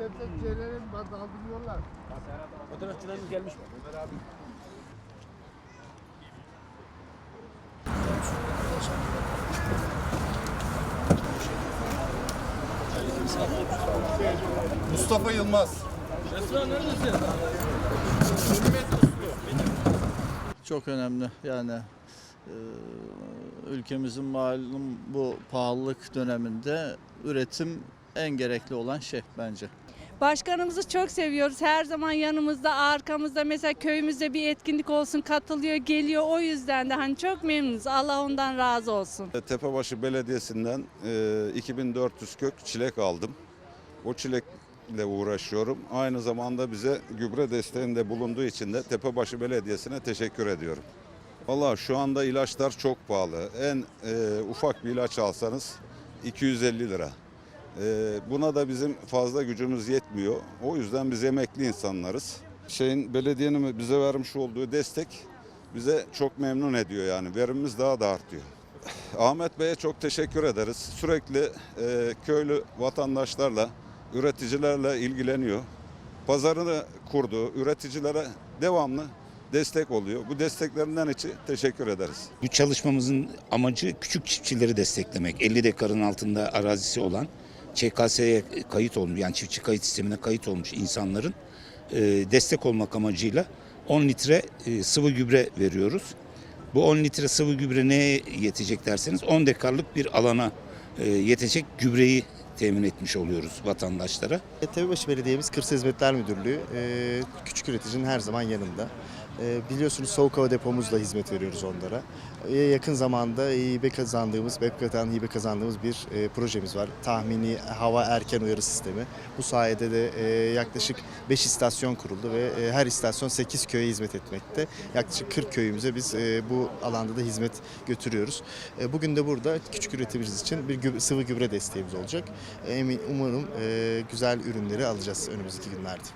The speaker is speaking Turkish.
sebze şeylerin kaldırıyorlar. Fotoğrafçılarımız gelmiş mi? Ömer abi. Mustafa Yılmaz. Esra neredesin? Çok önemli yani e, ülkemizin malum bu pahalılık döneminde üretim en gerekli olan şey bence. Başkanımızı çok seviyoruz. Her zaman yanımızda, arkamızda. Mesela köyümüzde bir etkinlik olsun katılıyor, geliyor. O yüzden de hani çok memnunuz. Allah ondan razı olsun. Tepebaşı Belediyesi'nden e, 2400 kök çilek aldım. O çilekle uğraşıyorum. Aynı zamanda bize gübre desteğinde bulunduğu için de Tepebaşı Belediyesi'ne teşekkür ediyorum. Valla şu anda ilaçlar çok pahalı. En e, ufak bir ilaç alsanız 250 lira. E, buna da bizim fazla gücümüz yetmiyor. O yüzden biz emekli insanlarız. Şeyin belediyenin bize vermiş olduğu destek bize çok memnun ediyor yani. Verimimiz daha da artıyor. Ahmet Bey'e çok teşekkür ederiz. Sürekli e, köylü vatandaşlarla, üreticilerle ilgileniyor. Pazarını kurdu, üreticilere devamlı destek oluyor. Bu desteklerinden için teşekkür ederiz. Bu çalışmamızın amacı küçük çiftçileri desteklemek. 50 dekarın altında arazisi olan ÇKS'ye kayıt olmuş yani çiftçi kayıt sistemine kayıt olmuş insanların e, destek olmak amacıyla 10 litre e, sıvı gübre veriyoruz. Bu 10 litre sıvı gübre neye yetecek derseniz 10 dekarlık bir alana e, yetecek gübreyi temin etmiş oluyoruz vatandaşlara. E, Tepebaşı Belediye'miz Kırsal Hizmetler Müdürlüğü e, küçük üreticinin her zaman yanında. E, biliyorsunuz soğuk hava depomuzla hizmet veriyoruz onlara. E, yakın zamanda İİB kazandığımız, BEPKA'dan İİB kazandığımız bir e, projemiz var. Tahmini hava erken uyarı sistemi. Bu sayede de e, yaklaşık 5 istasyon kuruldu ve e, her istasyon 8 köye hizmet etmekte. Yaklaşık 40 köyümüze biz bu alanda da hizmet götürüyoruz. Bugün de burada küçük üreticimiz için bir sıvı gübre desteğimiz olacak. Emin- umarım güzel ürünleri alacağız önümüzdeki günlerde.